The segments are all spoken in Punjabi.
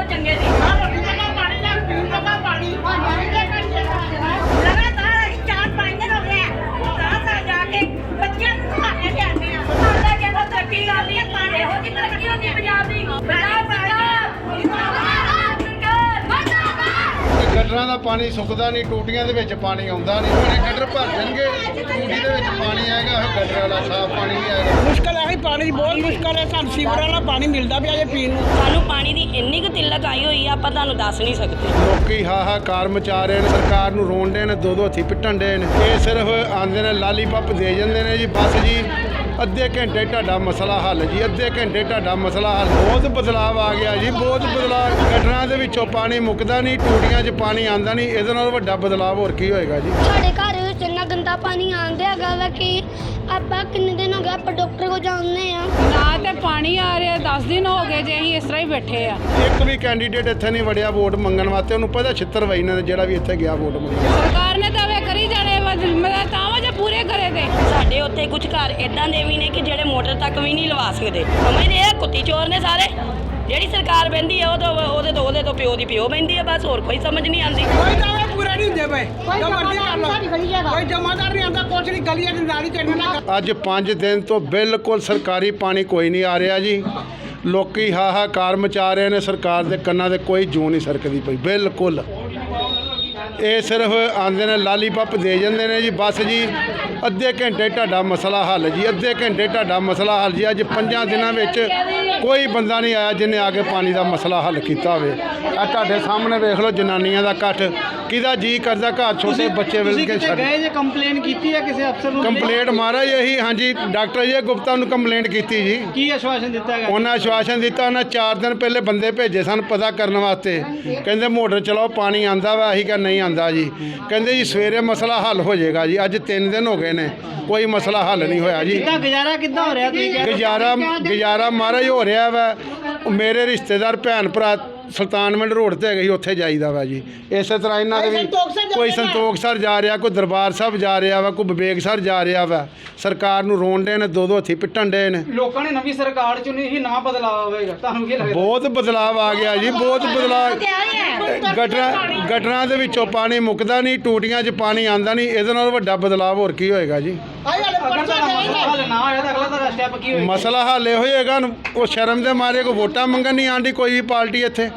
ਤੋਂ ਚੰਗੇ ਸੀ। ਲਗਾਤਾਰ ਚਾਰ ਪੰਜ ਦਿਨ ਹੋ ਗਏ ਤਾਂ ਤਾਂ ਜਾ ਕੇ ਬੱਚਿਆਂ ਨੂੰ ਘੁਮਾਣੇ ਲਿਆਉਂਦੇ ਆ। ਸਾਡਾ ਜਦੋਂ ਤਰੱਕੀ ਕਰਦੀ ਆ, ਤਾਂ ਇਹੋ ਜਿਹੀ ਤਰੱਕੀ ਹੁੰਦੀ ਆ ਪੰਜਾਬ ਦੀ। ਗਟਰਾਂ ਦਾ ਪਾਣੀ ਸੁੱਕਦਾ ਨਹੀਂ ਟੂਟੀਆਂ ਦੇ ਵਿੱਚ ਪਾਣੀ ਆਉਂਦਾ ਨਹੀਂ। ਉਹਨੇ ਗਟਰ ਭਰ ਜਾਣਗੇ ਟੂਟੀ ਦੇ ਵਿੱਚ ਪਾਣੀ ਆਏਗਾ ਉਹ ਗਟਰ ਵਾਲਾ ਸਾਫ਼ ਪਾਣੀ ਨਹੀਂ ਆਏਗਾ। ਮੁਸ਼ਕਲ ਹੈ ਪਾਣੀ ਦੀ ਬਹੁਤ ਮੁਸ਼ਕਲ ਹੈ ਸਾਨੂੰ ਸੀਵਰ ਵਾਲਾ ਪਾਣੀ ਮਿਲਦਾ ਪਿਆ ਜੇ ਪੀਣ ਨੂੰ। ਸਾਨੂੰ ਪਾਣੀ ਦੀ ਇੰਨੀ ਕੁ ਤਿੱਲਕ ਆਈ ਹੋਈ ਆ ਆਪਾਂ ਤੁਹਾਨੂੰ ਦੱਸ ਨਹੀਂ ਸਕਦੇ। ਲੋਕੀ ਹਾਹਾਕਾਰ ਮਚਾ ਰਹੇ ਨੇ ਸਰਕਾਰ ਨੂੰ ਰੋਣ ਦੇ ਨੇ ਦੋ ਦੋ ਹੱਥੀ ਪਿੱਟਣ ਦੇ ਨੇ। ਇਹ ਸਿਰਫ ਆਂਦੇ ਨੇ ਲਾਲੀਪੱਪ ਦੇ ਜਾਂਦੇ ਨੇ ਜੀ ਬਸ ਜੀ। ਅੱਧੇ ਘੰਟੇ ਤੁਹਾਡਾ ਮਸਲਾ ਹੱਲ ਜੀ ਅੱਧੇ ਘੰਟੇ ਤੁਹਾਡਾ ਮਸਲਾ ਹੱਲ। ਬਹੁਤ ਬਦਲਾਅ ਆ ਗਿਆ ਜੀ ਬਹੁਤ ਬਦਲਾਅ ਗਟਰਾਂ ਦੇ ਵਿੱਚੋਂ ਪਾਣੀ ਮੁੱਕਦਾ ਨਹੀਂ ਟੂਟੀਆਂ 'ਚ ਪਾਣੀ ਆਂਦਾ ਨਹੀਂ ਇਹਦੇ ਨਾਲ ਵੱਡਾ ਬਦਲਾਅ ਹੋਰ ਕੀ ਹੋਏਗਾ ਜੀ? ਸਾਡੇ ਘਰ ਵਿੱਚ ਇੰਨਾ ਗੰਦਾ ਪਾਣੀ ਆਉਂਦਾ ਹੈਗਾ ਵਾ ਕਿ ਆਪਾਂ ਕਿੰਨੇ ਦਿਨ ਹੋ ਗਏ ਆਪਾਂ ਡਾਕਟਰ ਕੋਲ ਜਾਂਦੇ ਆ ਨਾ ਤੇ ਪਾਣੀ ਆ ਰਿਹਾ 10 ਦਿਨ ਹੋ ਗਏ ਜੇ ਅਸੀਂ ਇਸ ਤਰ੍ਹਾਂ ਹੀ ਬੈਠੇ ਆ। ਇੱਕ ਵੀ ਕੈਂਡੀਡੇਟ ਇੱਥੇ ਨਹੀਂ ਵੜਿਆ ਵੋਟ ਮੰਗਣ ਵਾਸਤੇ ਉਹਨੂੰ ਪਤਾ ਛਿੱਤਰ ਵਈ ਨੇ ਜਿਹੜਾ ਵੀ ਇੱਥੇ ਗਿਆ ਵੋਟ ਮੰਗਣ। ਸਰਕਾਰ ਨੇ ਉੱਤੇ ਕੁਝ ਘਰ ਇਦਾਂ ਦੇ ਵੀ ਨੇ ਕਿ ਜਿਹੜੇ ਮੋਟਰ ਤੱਕ ਵੀ ਨਹੀਂ ਲਵਾ ਸਕਦੇ। ਸਮਝਦੇ ਆ? ਕੁੱਤੀ ਚੋਰ ਨੇ ਸਾਰੇ। ਜਿਹੜੀ ਸਰਕਾਰ ਬਹਿੰਦੀ ਆ ਉਹ ਤੋਂ ਉਹਦੇ ਤੋਂ ਉਹਦੇ ਤੋਂ ਪਿਓ ਦੀ ਪਿਓ ਬਹਿੰਦੀ ਆ ਬਸ ਹੋਰ ਕੋਈ ਸਮਝ ਨਹੀਂ ਆਉਂਦੀ। ਕੋਈ ਦਾਅਵੇ ਪੂਰੇ ਨਹੀਂ ਹੁੰਦੇ ਪਏ ਜੋ ਮਰਜ਼ੀ ਕਰ ਲਓ। ਕੋਈ ਜਮਾਦਾਰ ਨਹੀਂ ਆਉਂਦਾ ਕੁਛ ਨਹੀਂ ਗਲੀਆਂ ਦੀ ਨਾਲੀ ਚੜਨ ਨਾ ਅੱਜ 5 ਦਿਨ ਤੋਂ ਬਿਲਕੁਲ ਸਰਕਾਰੀ ਪਾਣੀ ਕੋਈ ਨਹੀਂ ਆ ਰਿਹਾ ਜੀ। ਲੋਕੀ ਹਾਹਾਕਾਰ ਮਚਾ ਰਹੇ ਨੇ ਸਰਕਾਰ ਦੇ ਕੰਨਾਂ ਦੇ ਕੋਈ ਜੂ ਨਹੀਂ ਸਰਕਦੀ ਪਈ ਬਿਲਕੁਲ। ਇਹ ਸਿਰਫ ਆਂਦੇ ਨੇ ਲਾਲੀਪੱਪ ਦੇ ਜਾਂਦੇ ਨੇ ਜੀ। ਬਸ ਜੀ, ਅੱਧੇ ਘੰਟੇ ਤੁਹਾਡਾ ਮਸਲਾ ਹੱਲ ਜੀ। ਅੱਧੇ ਘੰਟੇ ਤੁਹਾਡਾ ਮਸਲਾ ਹੱਲ ਜੀ। ਅੱਜ ਪੰਜਾਂ ਦਿਨਾਂ ਵਿੱਚ ਕੋਈ ਬੰਦਾ ਨਹੀਂ ਆਇਆ ਜਿਹਨੇ ਆ ਕੇ ਪਾਣੀ ਦਾ ਮਸਲਾ ਹੱਲ ਕੀਤਾ ਹੋਵੇ। ਆ ਤੁਹਾਡੇ ਸਾਹਮਣੇ ਵੇਖ ਲਓ ਜਨਾਨੀਆਂ ਦਾ ਇਕੱਠ। ਕਿਹਦਾ ਜੀ ਕਰਦਾ ਘਰ ਛੋਟੇ ਬੱਚੇ ਵੇਲ ਕੇ ਛੱਡ। ਗਏ ਜੇ ਕੰਪਲੇਨ ਕੀਤੀ ਹੈ ਕਿਸੇ ਅਫਸਰ ਨੂੰ? ਕੰਪਲੇਂਟ ਮਹਾਰਾਜ ਇਹੀ ਹਾਂਜੀ ਡਾਕਟਰ ਜੀ ਗੁਪਤਾ ਨੂੰ ਕੰਪਲੇਂਟ ਕੀਤੀ ਜੀ। ਕੀ ਆਸ਼ਵਾਸਨ ਦਿੱਤਾ ਗਿਆ? ਉਹਨਾਂ ਆਸ਼ਵਾਸਨ ਦਿੱਤਾ ਉਹਨਾਂ 4 ਦਿਨ ਪਹਿਲੇ ਬੰਦੇ ਭੇਜੇ ਸਨ ਪਤਾ ਕਰਨ ਵਾਸਤੇ। ਕਹਿੰਦੇ ਮੋਟਰ ਚਲਾਓ ਪਾਣੀ ਆਂਦਾ ਵਾ ਅਸੀਂ ਕਿਹਾ ਨਹੀਂ ਆਂਦਾ ਜੀ। ਕਹਿੰਦੇ ਜੀ ਸਵੇਰੇ ਮਸਲਾ ਹੱਲ ਹੋ ਜਾਏਗਾ ਜੀ ਅੱਜ 3 ਦਿਨ ਹੋ ਗਏ ਨੇ ਕੋਈ ਮਸਲਾ ਹੱਲ ਨਹੀਂ ਹੋਇਆ ਜੀ। ਕਿੱਦਾਂ ਗੁਜ਼ਾਰਾ ਕਿੱਦਾਂ ਹੋ ਰਿਹਾ ਤੁਸੀਂ? ਗੁਜ਼ਾਰਾ ਗੁਜ਼ਾਰਾ ਮਹਾਰਾਜ ਹੋ ਰਿਹਾ ਵਾ। ਮੇਰੇ ਰਿਸ਼ਤੇਦਾਰ ਭੈਣ ਭਰਾ ਸੁਲਤਾਨਵਿੰਡ ਰੋਡ ਤੇ ਹੈਗੇ ਸੀ ਉੱਥੇ ਜਾਈਦਾ ਵਾ ਜੀ। ਇਸੇ ਤਰ੍ਹਾਂ ਇਹਨਾਂ ਦੇ ਵੀ ਕੋਈ ਸੰਤੋਖ ਸਰ ਜਾ ਰਿਹਾ ਕੋਈ ਦਰਬਾਰ ਸਾਹਿਬ ਜਾ ਰਿਹਾ ਵਾ ਕੋਈ ਵਿਵੇਕ ਸਰ ਜਾ ਰਿਹਾ ਵਾ। ਸਰਕਾਰ ਨੂੰ ਰੋਣ ਦੇ ਨੇ ਦੋ ਦੋ ਹੱਥੀ ਪਿੱਟਣ ਦੇ ਨੇ। ਲੋਕਾਂ ਨੇ ਨਵੀਂ ਸਰਕਾਰ ਚੁਣੀ ਸੀ ਨਾ ਬਦਲਾਅ ਹੋਵੇਗਾ ਤੁਹਾਨੂੰ ਕੀ ਲੱਗਦਾ? ਬਹੁਤ ਬਦਲਾਅ ਆ ਗਿਆ ਜੀ ਬਹੁਤ ਬਦਲਾਅ। ਗਟਰਾਂ ਗਟਰਾਂ ਦੇ ਵਿੱਚੋਂ ਪਾਣੀ ਮੁੱਕਦਾ ਨਹੀਂ ਟੂਟੀਆਂ 'ਚ ਪਾਣੀ ਆਂਦਾ ਨਹੀਂ ਇਹਦੇ ਨਾਲ ਵੱਡਾ ਬਦਲਾਅ ਹੋਰ ਕੀ ਹੋਏਗਾ ਜੀ? ਮਸਲਾ ਹੱਲ ਨਾ ਹੋਇਆ ਤਾਂ ਅਗਲਾ ਤੁਹਾਡਾ ਸਟੈਪ ਕੀ ਹੋਏਗਾ। ਮਸਲਾ ਹੱਲ ਉਹ ਸ਼ਰਮ ਦੇ ਮਾਰੇ ਕੋ ਵੋਟਾਂ ਮੰਗਣ ਨਹੀਂ ਆਂਦੀ ਕੋਈ ਵੀ ਪਾਰਟੀ ਇੱਥੇ।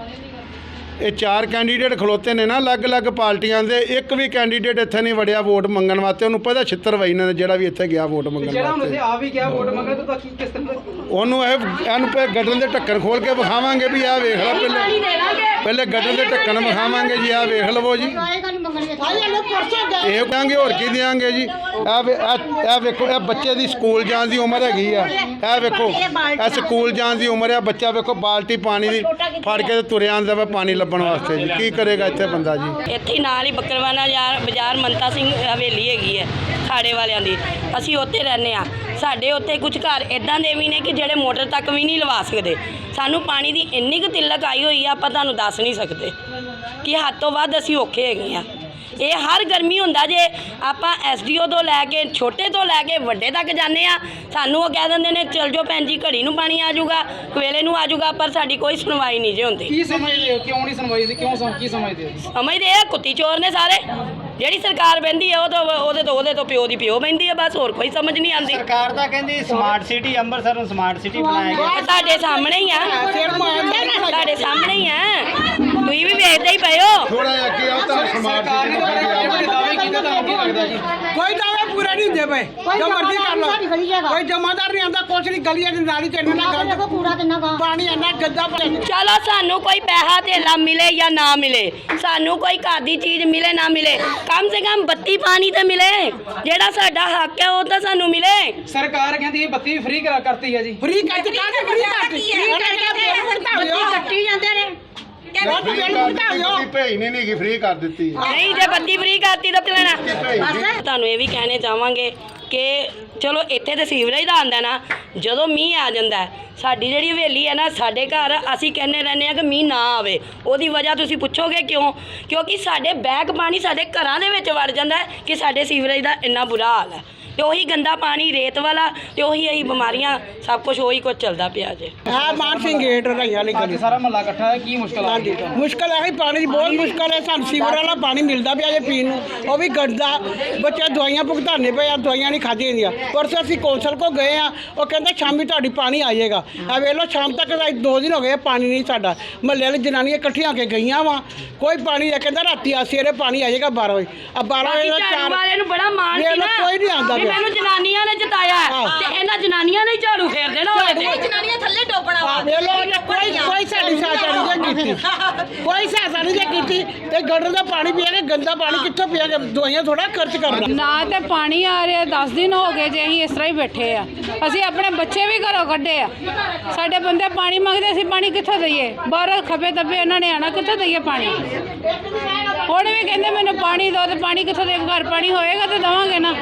ਇਹ ਚਾਰ ਕੈਂਡੀਡੇਟ ਖਲੋਤੇ ਨੇ ਨਾ ਅਲੱਗ-ਅਲੱਗ ਪਾਰਟੀਆਂ ਦੇ ਇੱਕ ਵੀ ਕੈਂਡੀਡੇਟ ਇੱਥੇ ਨਹੀਂ ਵੜਿਆ ਵੋਟ ਮੰਗਣ ਵਾਸਤੇ ਉਹਨੂੰ ਪਤਾ ਛਿੱਤਰ ਵਈ ਨੇ ਜਿਹੜਾ ਵੀ ਇੱਥੇ ਗਿਆ ਵੋਟ ਮੰਗਣ ਜਿਹੜਾ ਹੁਣ ਆ ਵੀ ਗਿਆ ਵੋਟ ਮੰਗਣ ਤਾਂ ਕੀ ਕਿਸ ਤਰ੍ਹਾਂ ਉਹਨੂੰ ਇਹ ਇਹਨੂੰ ਪੇ ਗਟਰ ਦੇ ਢੱਕਣ ਖੋਲ ਕੇ ਵਿਖਾਵਾਂਗੇ ਵੀ ਆਹ ਵੇਖ ਲੈ ਪਹਿਲੇ। ਪਹਿਲੇ ਗਟਰ ਦੇ ਢੱਕਣ ਵਿਖਾਵਾਂਗੇ ਜੀ, ਆਹ ਵੇਖ ਲਵੋ ਜੀ। ਇਹ ਕਹਾਂਗੇ ਹੋਰ ਕੀ ਦਿਆਂਗੇ ਜੀ? ਇਹ ਵੇ- ਇਹ ਇਹ ਵੇਖੋ, ਇਹ ਬੱਚੇ ਦੀ ਸਕੂਲ ਜਾਣ ਦੀ ਉਮਰ ਹੈਗੀ ਆ। ਇਹ ਵੇਖੋ, ਇਹ ਸਕੂਲ ਜਾਣ ਦੀ ਉਮਰ ਆ, ਬੱਚਾ ਵੇਖੋ ਬਾਲਟੀ ਪਾਣੀ ਦੀ ਫੜ ਕੇ ਤੇ ਤੁਰਿਆ ਆਂਦਾ ਵਾ ਪਾਣੀ ਲੱਭਣ ਵਾਸਤੇ ਜੀ। ਕੀ ਕਰੇਗਾ ਇੱਥੇ ਬੰਦਾ ਜੀ? ਇੱਥੇ ਹੀ ਨਾਲ ਹੀ ਬੱਕਰਵਾਨਾ ਯਾਰ, ਬਾਜ਼ਾਰ ਮੰਤਾ ਸਿੰਘ ਹਵੇਲੀ ਹੈਗੀ ਹੈ, ਖਾੜੇ ਵਾਲਿਆਂ ਦੀ। ਅਸੀਂ ਉੱਥੇ ਰਹਿੰਦੇ ਆ ਸਾਡੇ ਉੱਥੇ ਕੁਝ ਘਰ ਇਦਾਂ ਦੇ ਵੀ ਨੇ ਕਿ ਜਿਹੜੇ ਮੋਟਰ ਤੱਕ ਵੀ ਨਹੀਂ ਲਵਾ ਸਕਦੇ। ਸਾਨੂੰ ਪਾਣੀ ਦੀ ਇੰਨੀ ਕੁ ਤਿੱਲਕ ਆਈ ਹੋਈ ਆ, ਆਪਾਂ ਤੁਹਾਨੂੰ ਦੱਸ ਨਹੀਂ ਸਕਦੇ ਕਿ ਹੱਦ ਤੋਂ ਵੱਧ ਅਸੀਂ ਔਖੇ ਹੈਗੇ ਆ ਇਹ ਹਰ ਗਰਮੀ ਹੁੰਦਾ ਜੇ ਆਪਾਂ ਐਸਡੀਓ ਤੋਂ ਲੈ ਕੇ ਛੋਟੇ ਤੋਂ ਲੈ ਕੇ ਵੱਡੇ ਤੱਕ ਜਾਂਦੇ ਆ ਸਾਨੂੰ ਉਹ ਕਹਿ ਦਿੰਦੇ ਨੇ ਚਲ ਜਾਓ ਭੈਣ ਜੀ ਘੜੀ ਨੂੰ ਪਾਣੀ ਆ ਜਾਊਗਾ ਵੇਲੇ ਨੂੰ ਆ ਜਾਊਗਾ ਪਰ ਸਾਡੀ ਕੋਈ ਸੁਣਵਾਈ ਨਹੀਂ ਜੇ ਹੁੰਦੀ। ਕੀ ਸਮਝਦੇ ਹੋ? ਕਿਉਂ ਨਹੀਂ ਸੁਣਵਾਈ ਦੀ? ਕਿਉਂ ਸਮ ਕੀ ਸਮਝਦੇ ਹੋ? ਸਮਝਦੇ ਆ ਕੁੱਤੀ ਚੋਰ ਨੇ ਸਾਰੇ। ਜਿਹੜੀ ਸਰਕਾਰ ਬਹਿੰਦੀ ਆ ਉਹ ਤੋਂ ਉਹਦੇ ਤੋਂ ਉਹਦੇ ਤੋਂ ਪਿਓ ਦੀ ਪਿਓ ਬਹਿੰਦੀ ਆ ਬਸ ਹੋਰ ਕੋਈ ਸਮਝ ਨਹੀਂ ਆਉਂਦੀ। ਸਰਕਾਰ ਤਾਂ ਕਹਿੰਦੀ ਸਮਾਰਟ ਸਿਟੀ ਅੰਮ੍ਰਿਤਸਰ ਨੂੰ ਸਮਾਰਟ ਸਿਟੀ ਬਣਾਇਆ ਗਿਆ। ਤੁਹਾਡੇ ਸਾਹਮਣੇ ਹੀ ਆ। ਤੁਹਾਡੇ ਸਾਹਮਣੇ ਹੀ ਆ। ਤੁਸੀਂ ਵੀ ਵੇਖਦੇ ਹੀ ਪਏ ਹੋ। ਥੋੜਾ ਜਿਹਾ ਅੱਗੇ ਆਓ ਤਾਂ ਸਮਾਰਟ ਤਾਂ ਦਾਅਵੇ ਕੀਤੇ ਤੁਹਾਨੂੰ ਕੀ ਲੱਗਦਾ ਜੀ। ਕੋਈ ਦਾਅਵੇ ਪੂਰੇ ਨਹੀਂ ਹੁੰਦੇ ਪਏ। ਜੋ ਮਰਜ਼ੀ ਕਰ ਲਓ। ਕੋਈ ਜਮਾਦਾਰ ਨਹੀਂ ਆਉਂਦਾ ਕੁਛ ਨਹੀਂ ਗਲੀਆਂ ਦੀ ਨਾਲੀ ਚੜਨ ਨਾ ਆਹ ਦੇਖੋ ਕੂੜਾ ਕਿੰਨਾ ਗਾ। ਪਾਣੀ ਇੰਨਾ ਗੰਦਾ ਪਾਣੀ ਚਲੋ ਸਾਨੂੰ ਕੋਈ ਪੈਸਾ ਧੇਲਾ ਮਿਲੇ ਜਾਂ ਨਾ ਮਿਲੇ। ਸਾਨੂੰ ਕੋਈ ਘਰ ਦੀ ਚੀਜ਼ ਮਿਲੇ ਨਾ ਮਿਲੇ। ਕਮ ਸੇ ਕਮ ਬੱਤੀ ਪਾਣੀ ਤਾਂ ਮਿਲੇ। ਜਿਹੜਾ ਸਾਡਾ ਹੱਕ ਹੈ ਉਹ ਤਾਂ ਸਾਨੂੰ ਮਿਲੇ। ਸਰਕਾਰ ਕਹਿੰਦੀ ਇਹ ਬੱਤੀ ਫ੍ਰੀ ਕਰਾ ਕਰਤੀ ਹੈ ਜੀ। ਫ੍ਰੀ ਕੱਟ ਕਾਹਦੇ ਫ੍ਰੀ ਕੱਟ ਫ੍ਰੀ ਕੱਟ ਕੱਟੀ ਜਾਂਦੇ ਨੇ। ਫ੍ਰੀ ਕਰ ਦਿੱਤੀ ਭੇਜ ਨਹੀਂ ਨਹੀਂ ਫ੍ਰੀ ਕਰ ਦਿੱਤੀ। ਨਹੀਂ ਜੇ ਬੱਤੀ ਫ੍ਰੀ ਕਰਤੀ ਤਾਂ ਲੈਣਾ ਤੁਹਾਨੂੰ ਇਹ ਵੀ ਕਹਿਣੇ ਚਾਹਾਂਗੇ ਕਿ ਚਲੋ ਇੱਥੇ ਤੇ ਸੀਵਰੇਜ ਦਾ ਆਂਦਾ ਨਾ ਜਦੋਂ ਮੀਂਹ ਆ ਜਾਂਦਾ ਹੈ, ਸਾਡੀ ਜਿਹੜੀ ਹਵੇਲੀ ਹੈ ਨਾ ਸਾਡੇ ਘਰ ਅਸੀਂ ਕਹਿੰਦੇ ਰਹਿੰਦੇ ਆ ਕਿ ਮੀਂਹ ਨਾ ਆਵੇ। ਉਹਦੀ ਵਜ੍ਹਾ ਤੁਸੀਂ ਪੁੱਛੋਗੇ ਕਿਉਂ? ਕਿਉਂਕਿ ਸਾਡੇ ਬੈਗ ਪਾਣੀ ਸਾਡੇ ਘਰਾਂ ਦੇ ਵਿੱਚ ਵੜ ਜਾਂਦਾ ਹੈ ਕਿ ਸਾਡੇ ਸੀਵਰੇਜ ਦਾ ਇੰਨਾ ਬੁਰਾ ਹਾਲ ਹੈ। ਤੇ ਉਹੀ ਗੰਦਾ ਪਾਣੀ ਰੇਤ ਵਾਲਾ ਤੇ ਉਹੀ ਇਹੀ ਬਿਮਾਰੀਆਂ ਸਭ ਕੁਝ ਉਹੀ ਕੁਝ ਚੱਲਦਾ ਪਿਆ ਜੇ। ਹੈ ਮਾਨ ਸਿੰਘ ਗੇਟ ਰਈਆਂ ਵਾਲੀ ਗਲੀ ਸਾਰਾ ਮਹੱਲਾ ਇਕੱਠਾ ਹੈ ਕੀ ਮੁਸ਼ਕਲ ਆ? ਰਹੀ ਹੈ ਮੁਸ਼ਕਲ ਹੈ ਪਾਣੀ ਦੀ ਬਹੁਤ ਮੁਸ਼ਕਲ ਹੈ ਸਾਨੂੰ ਸੀਵਰ ਵਾਲਾ ਪਾਣੀ ਮਿਲਦਾ ਪਿਆ ਜੇ ਪੀਣ ਨੂੰ ਉਹ ਵੀ ਗੰਦਾ ਬੱਚੇ ਦਵਾਈਆਂ ਭੁਗਤਾਨੇ ਪਏ ਆ ਦਵਾਈਆਂ ਨਹੀਂ ਖਾਧੀਆਂ ਜਾਂਦੀਆਂ। ਪਰਸੋਂ ਅਸੀਂ ਕੌਂਸਲ ਕੋ ਗਏ ਆ ਉਹ ਕਹਿੰਦੇ ਸ਼ਾਮੀ ਤੁਹਾਡੀ ਪਾਣੀ ਆ ਜਾਏਗਾ। ਆ ਵੇਖ ਲਓ ਸ਼ਾਮ ਤੱਕ ਦਾ ਦੋ ਦਿਨ ਹੋ ਗਏ ਪਾਣੀ ਨਹੀਂ ਸਾਡਾ। ਮਹੱਲੇ ਵਾਲੀ ਜਨਾਨੀਆਂ ਇਕੱਠੀਆਂ ਕੇ ਗਈਆਂ ਵਾ। ਕੋਈ ਪਾਣੀ ਨਹੀਂ ਕਹਿੰਦਾ ਰਾਤੀ ਆ ਸਵੇਰੇ ਪਾਣੀ ਆ ਜਾਏਗਾ 12 ਵਜੇ। ਆ 12 ਬਾਕੀ ਵਜੇ ਦਾ ਚਾਰ ਵਾਲੇ ਨੂੰ ਬੜਾ ਮਾਣ ਸੀ ਨਾ। ਕੋਈ ਨਹੀਂ ਆਉਂਦਾ। ਵੀ ਪਿਆ। ਮੈਨੂੰ ਜਨਾਨੀਆਂ ਨੇ ਜਿਤਾਇਆ ਹਾਂ। ਤੇ ਇਹਨਾਂ ਜਨਾਨੀਆਂ ਨੇ ਹੀ ਝਾੜੂ ਫੇਰ ਦੇਣਾ ਹੋਵੇ ਤੇ। ਜਨਾਨੀਆਂ ਥੱਲੇ ਡੋਬਣਾ ਵਾ। ਵੇਖ ਲਓ ਉਹਨੇ ਕੋਈ ਕੋਈ ਸਾਡੀ ਸਹਾਇਤਾ ਨਹੀਂ ਜੇ ਕੀਤੀ। ਕੋਈ ਸਹਾਇਤਾ ਨਹੀਂ ਜੇ ਕੀਤੀ। ਤੇ ਗਟਰ ਦਾ ਪਾਣੀ ਪੀਆਂਗੇ ਗੰਦਾ ਪਾਣੀ ਕਿੱਥੋਂ ਪੀਆਂਗੇ ਦਵਾਈਆਂ ਥੋੜਾ ਖਰਚ ਕਰਨਾ। ਨਾ ਤੇ ਪਾਣੀ ਆ ਰਿਹਾ 10 ਦਿਨ ਹੋ ਗਏ ਜੇ ਅਸੀਂ ਇਸ ਤਰ੍ਹਾਂ ਹੀ ਬੈਠੇ ਆ। ਅਸੀਂ ਆਪਣੇ ਬੱਚੇ ਵੀ ਘਰੋਂ ਕੱਢੇ ਆ। ਸਾਡੇ ਬੰਦੇ ਪਾਣੀ ਮੰਗਦੇ ਅਸੀਂ ਪਾਣੀ ਕਿੱਥੋਂ ਦਈਏ? ਬਾਹਰ ਖੱਬੇ ਦੱਬੇ ਉਹਨਾਂ ਨੇ ਆਣਾ ਕਿੱਥੋਂ ਦਈਏ ਪਾਣੀ? ਹੁਣ ਵੀ ਕਹਿੰਦੇ ਮੈਨੂੰ ਪਾਣੀ ਦਿਓ ਤੇ ਪਾਣੀ ਕਿੱਥੋਂ ਦੇ ਘਰ ਪਾਣੀ ਹੋਏਗਾ ਤੇ ਦਵਾਂਗੇ ਨਾ।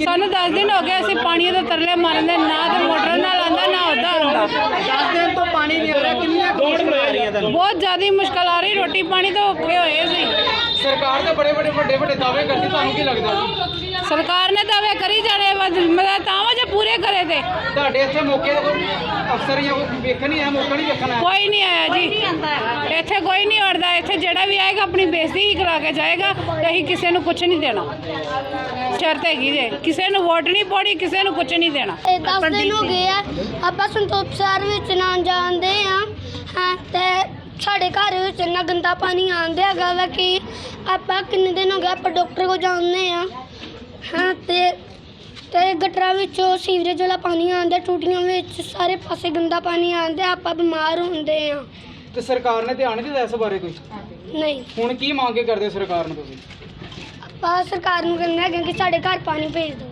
ਸਾਨੂੰ 10 ਦਿਨ ਹੋ ਗਏ ਅਸੀਂ ਪਾਣੀ ਦੇ ਤਰਲੇ ਮਾਰਦੇ ਨਾ ਤੇ ਮੋਟਰ ਨਾਲ ਆਂਦਾ ਨਾ ਉਹਦਾ ਆਂਦਾ 10 ਦਿਨ ਤੋਂ ਪਾਣੀ ਨਹੀਂ ਆ ਰਿਹਾ ਕਿੰਨੀਆਂ ਮੁਸ਼ਕਲ ਆ ਰਹੀਆਂ ਤੁਹਾਨੂੰ ਬਹੁਤ ਜ਼ਿਆਦਾ ਮੁਸ਼ਕਲ ਆ ਰਹੀ ਰੋਟੀ ਪਾਣੀ ਤੋਂ ਔਖੇ ਹੋਏ ਸੀ ਸਰਕਾਰ ਦੇ ਬੜੇ ਬੜੇ ਵੱਡੇ ਵੱਡੇ ਦਾਅਵੇ ਕਰਦੀ ਤੁਹਾਨੂੰ ਕੀ ਲੱਗਦਾ ਜੀ? ਸਰਕਾਰ ਨੇ ਦਾਅਵੇ ਕਰੀ ਜਾਣੇ ਮਤਲਬ ਤਾਂ ਵਾ ਜੇ ਪੂਰੇ ਕਰੇ ਤੇ। ਤੁਹਾਡੇ ਇੱਥੇ ਮੌਕੇ ਤੇ ਕੋਈ ਅਫਸਰ ਜਾਂ ਕੋਈ ਵੇਖਣ ਨਹੀਂ ਆਇਆ ਮੌਕਾ ਨਹੀਂ ਵੇਖਣਾ ਕੋਈ ਨਹੀਂ ਆਇਆ ਜੀ। ਇੱਥੇ ਕੋਈ ਨਹੀਂ ਵੜਦਾ ਇੱਥੇ ਜਿਹੜਾ ਵੀ ਆਏਗਾ ਆਪਣੀ ਬੇਇੱਜ਼ਤੀ ਹੀ ਕਰਾ ਕੇ ਜਾਏਗਾ ਤੇ ਅਸੀਂ ਕਿਸੇ ਨੂੰ ਕੁਝ ਨਹੀਂ ਦੇਣਾ। ਸ਼ਰਤ ਹੈਗੀ ਜੇ। ਕਿਸੇ ਨੂੰ ਵੋਟ ਨਹੀਂ ਪਾਉਣੀ ਕਿਸੇ ਨੂੰ ਕੁਝ ਨਹੀਂ ਦੇਣਾ। ਇਹ 10 ਦਿਨ ਹੋ ਗਏ ਆ ਆਪਾਂ ਸੰਤੋਖ ਸ਼ਹਿਰ ਵਿੱਚ ਨਾ ਜਾਂਦੇ ਆ ਹਾਂ ਤੇ ਸਾਡੇ ਘਰ ਵਿੱਚ ਇੰਨਾ ਗੰਦਾ ਪਾਣੀ ਆਉਂਦਾ ਹੈਗਾ ਵਾ ਕਿ ਆਪਾਂ ਕਿੰਨੇ ਦਿਨ ਹੋ ਗਏ ਆਪਾਂ ਡਾਕਟਰ ਕੋਲ ਜਾਂਦੇ ਆ ਹਾਂ ਤੇ ਤੇ ਗਟਰਾਂ ਵਿੱਚੋਂ ਸੀਵਰੇਜ ਵਾਲਾ ਪਾਣੀ ਆਉਂਦਾ ਟੂਟੀਆਂ ਵਿੱਚ ਸਾਰੇ ਪਾਸੇ ਗੰਦਾ ਪਾਣੀ ਆਉਂਦਾ ਆਪਾਂ ਬਿਮਾਰ ਹੁੰਦੇ ਆ ਤੇ ਸਰਕਾਰ ਨੇ ਧਿਆਨ ਨਹੀਂ ਦਿੱਤਾ ਇਸ ਬਾਰੇ ਕੋਈ? ਨਹੀਂ। ਹੁਣ ਕੀ ਮੰਗ ਕੇ ਕਰਦੇ ਸਰਕਾਰ ਨੂੰ ਤੁਸੀਂ? ਆਪਾਂ ਸਰਕਾਰ ਨੂੰ ਕਹਿੰਦੇ ਹੈਗੇ ਕਿ ਸਾਡੇ ਘਰ ਪਾਣੀ ਭੇਜ ਦਿਓ।